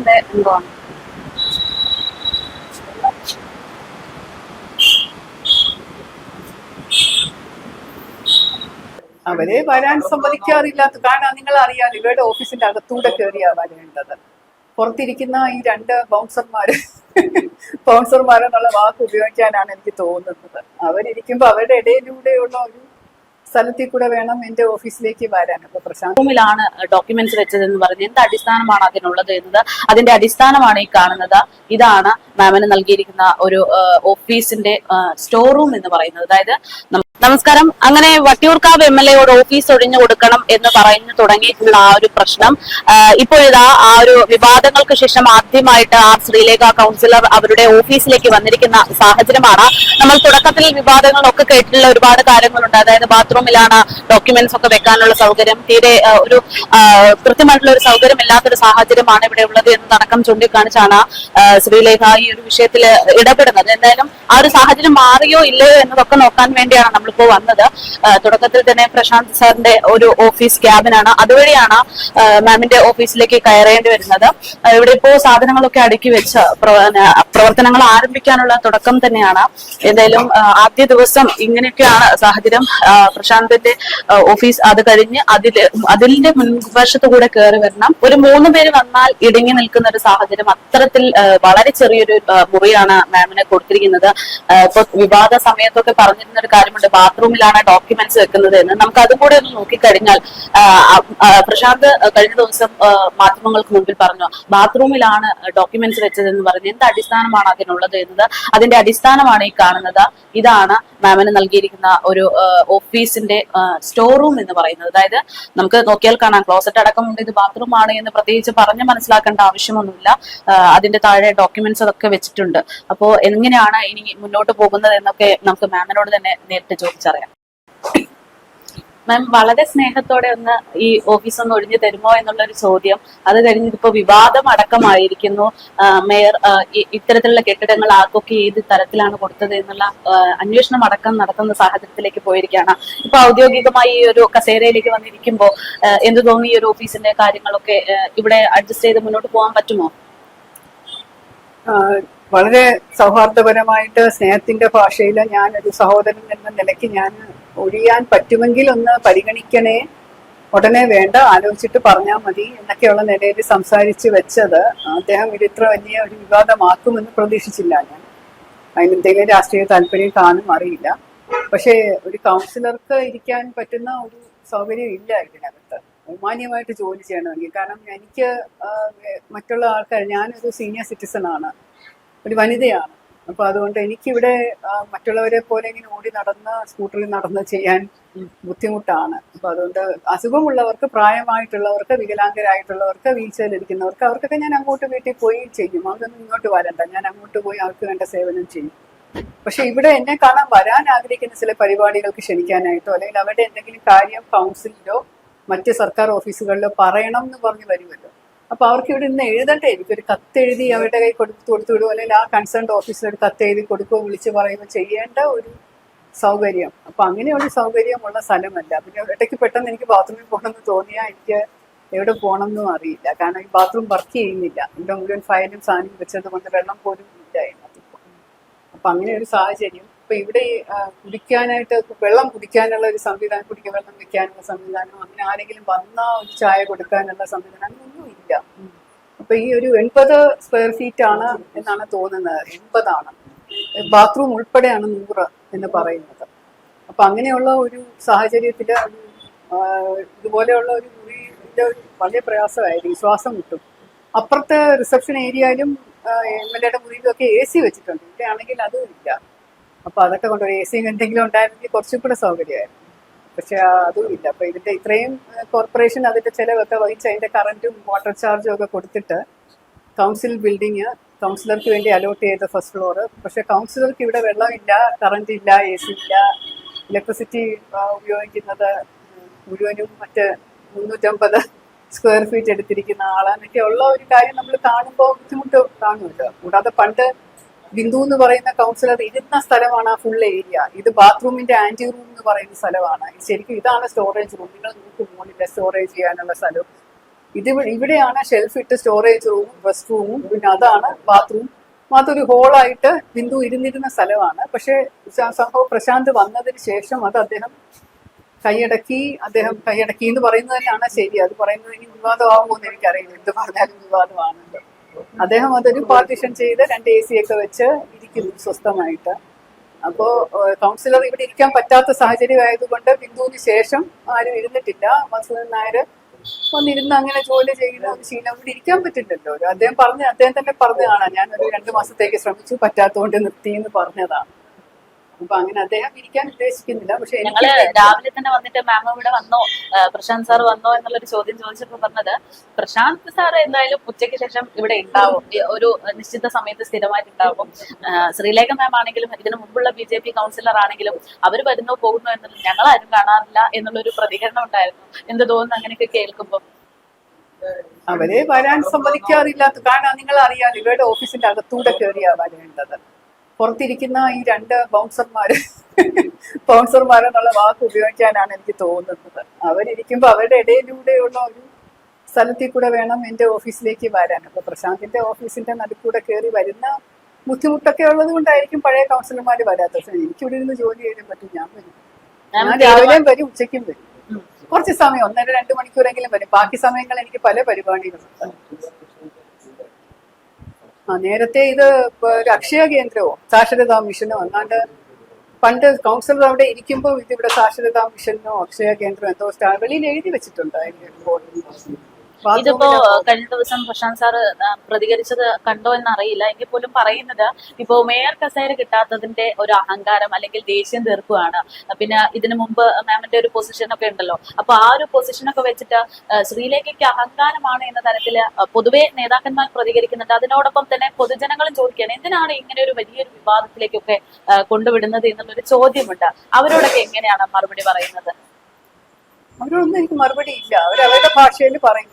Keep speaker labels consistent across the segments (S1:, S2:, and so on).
S1: പഞ്ചായത്തിന്റെ അംഗമാണ്
S2: അവരെ വരാൻ സമ്മതിക്കാറില്ലാത്ത കാരണം നിങ്ങൾ അറിയാം ഇവരുടെ ഓഫീസിന്റെ അകത്തൂടെ കയറിയാ വരേണ്ടത്. പുറത്തിരിക്കുന്ന ഈ രണ്ട് ബൗൺസർമാര് ബൗൺസർമാരെന്നുള്ള വാക്ക് ഉപയോഗിക്കാനാണ് എനിക്ക് തോന്നുന്നത്. അവരിയ്ക്കുമ്പോ അവരുടെ ഇടയിലൂടെയുള്ള ഒരു സ്ഥലത്തിൽ കൂടെ വേണം എന്റെ ഓഫീസിലേക്ക് വരാൻ. അപ്പൊ പ്രശാന്ത്.
S1: റൂമിലാണ് ഡോക്യുമെന്റ്സ് വെച്ചതെന്ന് പറഞ്ഞ് എന്ത് അടിസ്ഥാനമാണ് അതിനുള്ളത് എന്നത്? അതിന്റെ അടിസ്ഥാനമാണ് ഈ കാണുന്നത്. ഇതാണ് മാമിന് നൽകിയിരിക്കുന്ന ഒരു ആ, ഓഫീസിന്റെ സ്റ്റോർ റൂം എന്ന് പറയുന്നത്. അതായത് നമസ്കാരം. അങ്ങനെ വട്ടിയൂർക്കാവ് എം എൽ എയോട് ഓഫീസ് ഒഴിഞ്ഞു കൊടുക്കണം എന്ന് പറഞ്ഞു തുടങ്ങിയിട്ടുള്ള ആ ഒരു പ്രശ്നം. ആ, ഇപ്പോഴിതാ ആ ഒരു വിവാദങ്ങൾക്ക് ശേഷം ആദ്യമായിട്ട് ആർ ശ്രീലേഖ കൗൺസിലർ അവരുടെ ഓഫീസിലേക്ക് വന്നിരിക്കുന്ന സാഹചര്യമാണ്. നമ്മൾ തുടക്കത്തിൽ വിവാദങ്ങളൊക്കെ കേട്ടിട്ടുള്ള ഒരുപാട് കാര്യങ്ങളുണ്ട്. അതായത് ബാത്റൂമിലാണ് ഡോക്യുമെന്റ്സ് ഒക്കെ വെക്കാനുള്ള സൗകര്യം. തീരെ ഒരു കൃത്യമായിട്ടുള്ള ഒരു സൗകര്യം ഇല്ലാത്തൊരു സാഹചര്യമാണ് ഇവിടെ ഉള്ളത് എന്ന് അടക്കം ചൂണ്ടിക്കാണിച്ചാണ് ശ്രീലേഖ ഈ ഒരു വിഷയത്തിൽ ഇടപെടുന്നത്. എന്തായാലും ആ ഒരു സാഹചര്യം മാറിയോ ഇല്ലയോ എന്നതൊക്കെ നോക്കാൻ വേണ്ടിയാണ് നമ്മളിപ്പോ വന്നത്. തുടക്കത്തിൽ തന്നെ പ്രശാന്ത് സാറിന്റെ ഒരു ഓഫീസ് ക്യാബിനാണ്. അതുവഴിയാണ് മാമിന്റെ ഓഫീസിലേക്ക് കയറേണ്ടി വരുന്നത്. ഇവിടെ ഇപ്പോ സാധനങ്ങളൊക്കെ അടുക്കി വെച്ച് പ്രവ- പ്രവർത്തനങ്ങൾ ആരംഭിക്കാനുള്ള തുടക്കം തന്നെയാണ്. എന്തായാലും ആദ്യ ദിവസം ഇങ്ങനെയൊക്കെയാണ് സാഹചര്യം. പ്രശാന്തിന്റെ ഓഫീസ് അത് കഴിഞ്ഞ് അതിൽ അതിന്റെ മുൻവശത്തു കൂടെ കയറി വരണം. ഒരു മൂന്ന് പേര് വന്നാൽ ഇടുങ്ങി നിൽക്കുന്ന ഒരു സാഹചര്യം അത്തരത്തിൽ വളരെ ചെറിയൊരു മുറിയാണ് മാമിനെ കൊടുത്തിരിക്കുന്നത്. ഇപ്പൊ വിവാദ സമയത്തൊക്കെ പറഞ്ഞിരുന്ന ഒരു കാര്യമുണ്ട് ബാത്റൂമിലാണ് ഡോക്യുമെന്റ്സ് വെക്കുന്നത് എന്ന്. നമുക്ക് അതും കൂടെ ഒന്ന് നോക്കിക്കഴിഞ്ഞാൽ പ്രശാന്ത് കഴിഞ്ഞ ദിവസം മാധ്യമങ്ങൾക്ക് മുമ്പിൽ പറഞ്ഞു ബാത്റൂമിലാണ് ഡോക്യുമെന്റ്സ് വെച്ചതെന്ന് പറഞ്ഞു എന്ത് അടിസ്ഥാനമാണ് അതിനുള്ളത്? എന്നത് അതിന്റെ അടിസ്ഥാനമാണ് ഈ കാണുന്നത്. ഇതാണ് മാമിന് നൽകിയിരിക്കുന്ന ഒരു ഓഫീസിന്റെ സ്റ്റോർ റൂം എന്ന് പറയുന്നത്. അതായത് നമുക്ക് നോക്കിയാൽ കാണാം ക്ലോസറ്റ് അടക്കമുണ്ട് ഇത് ബാത്റൂം ആണ് എന്ന് പ്രത്യേകിച്ച് പറഞ്ഞ് മനസ്സിലാക്കേണ്ട ആവശ്യമൊന്നുമില്ല. അതിന്റെ താഴെ ഡോക്യുമെന്റ്സ് അതൊക്കെ വെച്ചിട്ടുണ്ട്. അപ്പോൾ എങ്ങനെയാണ് ഇനി മുന്നോട്ട് പോകുന്നത് എന്നൊക്കെ നമുക്ക് മാമിനോട് തന്നെ നേരിട്ട് ചോദിച്ചറിയാം. മാം വളരെ സ്നേഹത്തോടെ ഒന്ന് ഈ ഓഫീസ് ഒന്ന് ഒഴിഞ്ഞു തരുമോ എന്നുള്ള ഒരു ചോദ്യം. അത് കഴിഞ്ഞ് വിവാദം അടക്കമായിരിക്കുന്നു. മേയർ ഇത്തരത്തിലുള്ള കെട്ടിടങ്ങൾ ആർക്കൊക്കെ ഏത് തരത്തിലാണ് കൊടുത്തത് എന്നുള്ള അന്വേഷണം അടക്കം നടത്തുന്ന സാഹചര്യത്തിലേക്ക് പോയിരിക്കുകയാണ്. ഇപ്പൊ ഔദ്യോഗികമായി ഈ ഒരു കസേരയിലേക്ക് വന്നിരിക്കുമ്പോ ആ, എന്ത് തോന്നി ഈ ഒരു ഓഫീസിന്റെ കാര്യങ്ങളൊക്കെ ഇവിടെ അഡ്ജസ്റ്റ് ചെയ്ത് മുന്നോട്ട് പോകാൻ പറ്റുമോ?
S2: വളരെ സൗഹാർദ്ദപരമായിട്ട് സ്നേഹത്തിന്റെ ഭാഷയിൽ ഞാൻ ഒരു സഹോദരൻ എന്ന നിലയ്ക്ക് ഞാൻ ഒഴിയാൻ പറ്റുമെങ്കിൽ ഒന്ന് പരിഗണിക്കണേ. ഉടനെ വേണ്ട ആലോചിച്ചിട്ട് പറഞ്ഞാൽ മതി എന്നൊക്കെയുള്ള നിലയിൽ സംസാരിച്ച് വെച്ചത്. അദ്ദേഹം ഇത് ഇത്ര വലിയ ഒരു വിവാദമാക്കുമെന്ന് പ്രതീക്ഷിച്ചില്ല ഞാൻ. അതിന് എന്തെങ്കിലും രാഷ്ട്രീയ താല്പര്യം കാണും അറിയില്ല. പക്ഷേ ഒരു കൗൺസിലർക്ക് ഇരിക്കാൻ പറ്റുന്ന ഒരു സൗകര്യം ഇല്ല ഇതിനകത്ത്. മാന്യമായിട്ട് ജോലി ചെയ്യണമെങ്കിൽ. കാരണം എനിക്ക് മറ്റുള്ള ആൾക്കാർ ഞാനൊരു സീനിയർ സിറ്റിസൺ ആണ്. ഒരു വനിതയാണ്. അപ്പൊ അതുകൊണ്ട് എനിക്കിവിടെ മറ്റുള്ളവരെ പോലെ ഇങ്ങനെ ഓടി നടന്ന് സ്കൂട്ടറിൽ നടന്ന് ചെയ്യാൻ ബുദ്ധിമുട്ടാണ്. അപ്പൊ അതുകൊണ്ട് അസുഖമുള്ളവർക്ക് പ്രായമായിട്ടുള്ളവർക്ക് വികലാംഗരായിട്ടുള്ളവർക്ക് വീഴ്ചയിൽ ഇരിക്കുന്നവർക്ക് അവർക്കൊക്കെ ഞാൻ അങ്ങോട്ട് വീട്ടിൽ പോയി ചെയ്യും. അതൊന്നും ഇങ്ങോട്ട് വരണ്ട. ഞാൻ അങ്ങോട്ട് പോയി അവർക്ക് വേണ്ട സേവനം ചെയ്യും. പക്ഷെ ഇവിടെ എന്നെ കാണാൻ വരാൻ ആഗ്രഹിക്കുന്ന ചില പരിപാടികൾക്ക് ക്ഷണിക്കാനായിട്ടോ അല്ലെങ്കിൽ അവരുടെ എന്തെങ്കിലും കാര്യം കൗൺസിലിലോ മറ്റ് സർക്കാർ ഓഫീസുകളിലോ പറയണം എന്ന് പറഞ്ഞ് വരുമല്ലോ. അപ്പൊ അവർക്ക് ഇവിടെ ഇന്ന് എഴുതട്ടെ. എനിക്കൊരു കത്ത് എഴുതി അവരുടെ കൈ കൊടുത്ത് കൊടുത്തു വിടുമോ അല്ലെങ്കിൽ ആ കൺസേൺ ഓഫീസിൽ ഒരു കത്ത് എഴുതി കൊടുക്കുകയോ വിളിച്ച് പറയുകയോ ചെയ്യേണ്ട ഒരു സൗകര്യം. അപ്പൊ അങ്ങനെയുള്ള സൗകര്യമുള്ള സ്ഥലമല്ല. പിന്നെ ഇടയ്ക്ക് പെട്ടെന്ന് എനിക്ക് ബാത്റൂമിൽ പോകണമെന്ന് തോന്നിയാൽ എനിക്ക് എവിടെ പോകണമെന്നും അറിയില്ല. കാരണം ഈ ബാത്റൂം വർക്ക് ചെയ്യുന്നില്ല. എന്റെ മുഴുവൻ ഫയലും സാധനം വെച്ചത് കൊണ്ട് വെള്ളം പോലും ഇല്ല. അപ്പൊ അങ്ങനെ ഒരു സാഹചര്യം. ഇപ്പൊ ഇവിടെ കുടിക്കാനായിട്ട് വെള്ളം കുടിക്കാനുള്ള ഒരു സംവിധാനം കുടിക്കാൻ വെള്ളം വെക്കാനുള്ള സംവിധാനം അങ്ങനെ ആരെങ്കിലും വന്നാൽ ഒരു ചായ കൊടുക്കാനുള്ള സംവിധാനം ഇല്ല അപ്പൊ ഈ ഒരു എൺപത് സ്ക്വയർ ഫീറ്റ് ആണ് എന്നാണ് തോന്നുന്നത്. എൺപതാണ്. ബാത്റൂം ഉൾപ്പെടെയാണ് നൂറ് എന്ന് പറയുന്നത്. അപ്പൊ അങ്ങനെയുള്ള ഒരു സാഹചര്യത്തിൽ ഇതുപോലെയുള്ള ഒരു മുറിയുടെ വലിയ പ്രയാസമായിരിക്കും. ശ്വാസം കിട്ടും അപ്പുറത്തെ റിസപ്ഷൻ ഏരിയയിലും എം എൽ എയുടെ മുറിയിലും ഒക്കെ എ സി വെച്ചിട്ടുണ്ട്. ഇവിടെ ആണെങ്കിൽ അതും ഇല്ല. അപ്പൊ അതൊക്കെ കൊണ്ട് എ സി എന്തെങ്കിലും ഉണ്ടായിരുന്നെങ്കിൽ കുറച്ചും കൂടെ സൗകര്യമായിരുന്നു. പക്ഷെ അതും ഇല്ല അപ്പൊ ഇതിന്റെ ഇത്രയും കോർപ്പറേഷൻ അതിന്റെ ചെലവൊക്കെ വഹിച്ച് അതിന്റെ കറന്റും വാട്ടർ ചാർജും ഒക്കെ കൊടുത്തിട്ട് കൗൺസിൽ ബിൽഡിങ് കൗൺസിലർക്ക് വേണ്ടി അലോട്ട് ചെയ്ത ഫസ്റ്റ് ഫ്ലോർ പക്ഷെ കൗൺസിലർക്ക് ഇവിടെ വെള്ളമില്ല കറണ്ട് ഇല്ല എ സി ഇല്ല ഇലക്ട്രിസിറ്റി ഉപയോഗിക്കുന്നത് മുഴുവനും മറ്റ് മുന്നൂറ്റമ്പത് സ്ക്വയർ ഫീറ്റ് എടുത്തിരിക്കുന്ന ആളാന്നൊക്കെ ഉള്ള ഒരു കാര്യം നമ്മൾ കാണുമ്പോൾ ബുദ്ധിമുട്ട് കാണുമല്ലോ. കൂടാതെ പണ്ട് ബിന്ദു എന്ന് പറയുന്ന കൗൺസിലർ ഇരുന്ന സ്ഥലമാണ് ആ ഫുൾ ഏരിയ ഇത് ബാത്റൂമിന്റെ ആന്റി റൂം എന്ന് പറയുന്ന സ്ഥലമാണ്. ശരിക്കും ഇതാണ് സ്റ്റോറേജ് റൂം നിങ്ങൾ നോക്കും മുകളിലെ സ്റ്റോറേജ് ചെയ്യാനുള്ള സ്ഥലം. ഇത് ഇവിടെയാണ് ഷെൽഫ് ഇട്ട് സ്റ്റോറേജ് റൂമും റെസ്റ്റ് റൂമും പിന്നെ അതാണ് ബാത്റൂം അതൊരു ഹോളായിട്ട് ബിന്ദു ഇരുന്നിരുന്ന സ്ഥലമാണ്. പക്ഷേ സംഭവം പ്രശാന്ത് വന്നതിന് ശേഷം അത് അദ്ദേഹം കൈയടക്കി അദ്ദേഹം കൈയടക്കി എന്ന് പറയുന്നത് തന്നെയാണ് ശരി. അത് പറയുന്നത് ഇനി വിവാദമാകുമോ എന്ന് എനിക്കറിയില്ല. എന്ത് പറഞ്ഞാലും വിവാദമാണല്ലോ അദ്ദേഹം അതൊരു പാർട്ടിഷൻ ചെയ്ത് രണ്ട് എ സി ഒക്കെ വെച്ച് ഇരിക്കുന്നു സ്വസ്ഥമായിട്ട്. അപ്പോ കൗൺസിലർ ഇവിടെ ഇരിക്കാൻ പറ്റാത്ത സാഹചര്യം ആയതുകൊണ്ട് ബിന്ദുവിന് ശേഷം ആരും ഇരുന്നിട്ടില്ല. മസൂദൻ നായർ വന്നിരുന്ന് അങ്ങനെ ജോലി ചെയ്യുന്ന ഒരു ശീലം ഇവിടെ ഇരിക്കാൻ പറ്റില്ലല്ലോ. അദ്ദേഹം പറഞ്ഞ് അദ്ദേഹം തന്നെ പറഞ്ഞതാണ് ഞാൻ ഒരു രണ്ട് മാസത്തേക്ക് ശ്രമിച്ചു പറ്റാത്തതുകൊണ്ട് നിർത്തി എന്ന് പറഞ്ഞതാണ്. അപ്പൊ അങ്ങനെ അദ്ദേഹം ഇരിക്കാൻ ഉദ്ദേശിക്കുന്നില്ല. പക്ഷെ ഞങ്ങൾ
S1: രാവിലെ തന്നെ വന്നിട്ട് മാം ഇവിടെ വന്നോ? പ്രശാന്ത് സാർ വന്നോ എന്നുള്ളൊരു ചോദ്യം ചോദിച്ചപ്പോ പറഞ്ഞത് പ്രശാന്ത് സാർ എന്തായാലും ഉച്ചയ്ക്ക് ശേഷം ഇവിടെ ഉണ്ടാവും. ഒരു നിശ്ചിത സമയത്ത് സ്ഥിരമായിട്ട് ഉണ്ടാവും ശ്രീലേഖ മാം ആണെങ്കിലും ഇതിനു മുമ്പുള്ള ബി ജെ പി കൗൺസിലർ ആണെങ്കിലും അവർ വരുന്നോ പോകുന്നോ എന്നുള്ളത് ഞങ്ങൾ ആരും കാണാറില്ല എന്നുള്ളൊരു പ്രതികരണം ഉണ്ടായിരുന്നു. എന്ത് തോന്നുന്നു അങ്ങനെയൊക്കെ കേൾക്കുമ്പോൾ
S2: അവരെ വരാൻ സമ്മതിക്കാറില്ലാത്ത കാരണം നിങ്ങൾ അറിയാൻ ഇവരുടെ ഓഫീസിന്റെ അകത്തൂടെ കയറിയാ വരേണ്ടത്. പുറത്തിരിക്കുന്ന ഈ രണ്ട് ബൗൺസർമാര് ബൗൺസർമാരെന്നുള്ള വാക്ക് ഉപയോഗിക്കാനാണ് എനിക്ക് തോന്നുന്നത്. അവരിയ്ക്കുമ്പോ അവരുടെ ഇടയിലൂടെയുള്ള ഒരു സ്ഥലത്തിൽ കൂടെ വേണം എന്റെ ഓഫീസിലേക്ക് വരാൻ. അപ്പൊ പ്രശാന്തിന്റെ ഓഫീസിന്റെ നടുക്കൂടെ കയറി വരുന്ന ബുദ്ധിമുട്ടൊക്കെ ഉള്ളത് കൊണ്ടായിരിക്കും പഴയ കൗൺസിലർമാർ വരാത്തത്. എനിക്കിവിടെ ഇരുന്ന് ജോലി ചെയ്യാൻ പറ്റും ഞാൻ വരും. ഞാൻ രാവിലെയും വരും ഉച്ചയ്ക്കും വരും. കുറച്ച് സമയം ഒന്നര രണ്ട് മണിക്കൂറെങ്കിലും വരും. ബാക്കി സമയങ്ങൾ എനിക്ക് പല പരിപാടികളുണ്ട് ആ നേരത്തെ ഇത് ഒരു അക്ഷയ കേന്ദ്രമോ സാക്ഷരതാ മിഷനോ അല്ലാണ്ട് പണ്ട് കൗൺസിലർ അവിടെ ഇരിക്കുമ്പോൾ ഇതിവിടെ സാക്ഷരതാ മിഷനോ അക്ഷയ കേന്ദ്രമോ എന്തോ വെളിയിൽ എഴുതി വെച്ചിട്ടുണ്ട് അതിന്റെ ബോർഡിൽ.
S1: ഇതിപ്പോ കഴിഞ്ഞ ദിവസം പ്രശാന്ത് സാർ പ്രതികരിച്ചത് കണ്ടോ എന്നറിയില്ല. എങ്കിൽ പോലും പറയുന്നത് ഇപ്പോ മേയർ കസേര കിട്ടാത്തതിന്റെ ഒരു അഹങ്കാരം അല്ലെങ്കിൽ ദേഷ്യം തീർക്കുകയാണ് പിന്നെ ഇതിനു മുമ്പ് മാമിന്റെ ഒരു പൊസിഷൻ ഒക്കെ ഉണ്ടല്ലോ. അപ്പൊ ആ ഒരു പൊസിഷൻ ഒക്കെ വെച്ചിട്ട് ശ്രീലേഖയ്ക്ക് അഹങ്കാരമാണ് എന്ന തരത്തിൽ പൊതുവെ നേതാക്കന്മാർ പ്രതികരിക്കുന്നുണ്ട്. അതിനോടൊപ്പം തന്നെ പൊതുജനങ്ങളും ചോദിക്കുകയാണ് എന്തിനാണ് ഇങ്ങനെ ഒരു വലിയൊരു വിവാദത്തിലേക്കൊക്കെ കൊണ്ടുവിടുന്നത് എന്നുള്ളൊരു ചോദ്യമുണ്ട്. അവരോടൊക്കെ എങ്ങനെയാണ് മറുപടി പറയുന്നത്?
S2: അവരൊന്നും എനിക്ക് മറുപടി ഇല്ല. അവരവരുടെ ഭാഷയിൽ പറയും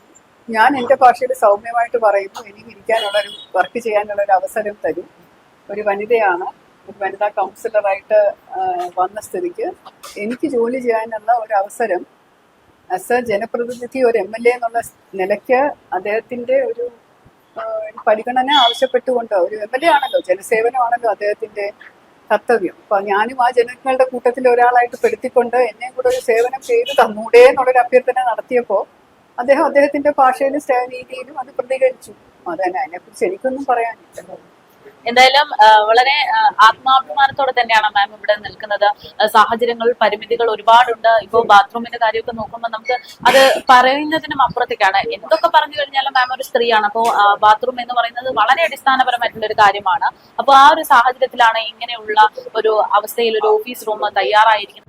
S2: ഞാൻ എന്റെ ഭാഷയിൽ സൗമ്യമായിട്ട് പറയുന്നു. എനിക്ക് ഇരിക്കാനുള്ള ഒരു വർക്ക് ചെയ്യാനുള്ള ഒരു അവസരം തരും. ഒരു വനിതയാണ് ഒരു വനിതാ കൗൺസിലറായിട്ട് വന്ന സ്ഥിതിക്ക് എനിക്ക് ജോലി ചെയ്യാനുള്ള ഒരു അവസരം ആസ് എ ജനപ്രതിനിധി ഒരു എം എൽ എ എന്നുള്ള നിലയ്ക്ക് അദ്ദേഹത്തിന്റെ ഒരു പരിഗണന ആവശ്യപ്പെട്ടുകൊണ്ട് ഒരു എം എൽ എ ആണല്ലോ ജനസേവനമാണല്ലോ അദ്ദേഹത്തിന്റെ കർത്തവ്യം. അപ്പൊ ഞാനും ആ ജനങ്ങളുടെ കൂട്ടത്തിൽ ഒരാളായിട്ട് പെടുത്തിക്കൊണ്ട് എന്നെയും കൂടെ ഒരു സേവനം ചെയ്ത് തന്നൂടെ എന്നുള്ളൊരു അഭ്യർത്ഥന നടത്തിയപ്പോൾ അദ്ദേഹം അദ്ദേഹത്തിന്റെ ഭാഷയിലും രീതിയിലും അത് പ്രതികരിച്ചു. അതന്നെ അതിനെക്കുറിച്ച് എനിക്കൊന്നും പറയാനില്ല
S1: എന്തായാലും വളരെ ആത്മാഭിമാനത്തോടെ തന്നെയാണ് മാം ഇവിടെ നിൽക്കുന്നത്. സാഹചര്യങ്ങൾ പരിമിതികൾ ഒരുപാടുണ്ട്. ഇപ്പോൾ ബാത്റൂമിന്റെ കാര്യമൊക്കെ നോക്കുമ്പോൾ നമുക്ക് അത് പറയുന്നതിനും അപ്പുറത്തേക്കാണ്. എന്തൊക്കെ പറഞ്ഞു കഴിഞ്ഞാലും മാം ഒരു സ്ത്രീയാണ്. അപ്പോൾ ബാത്റൂം എന്ന് പറയുന്നത് വളരെ അടിസ്ഥാനപരമായിട്ടുള്ള ഒരു കാര്യമാണ്. അപ്പോൾ ആ ഒരു സാഹചര്യത്തിലാണ് ഇങ്ങനെയുള്ള ഒരു അവസ്ഥയിൽ ഒരു ഓഫീസ് റൂം തയ്യാറായിരിക്കുന്നത്.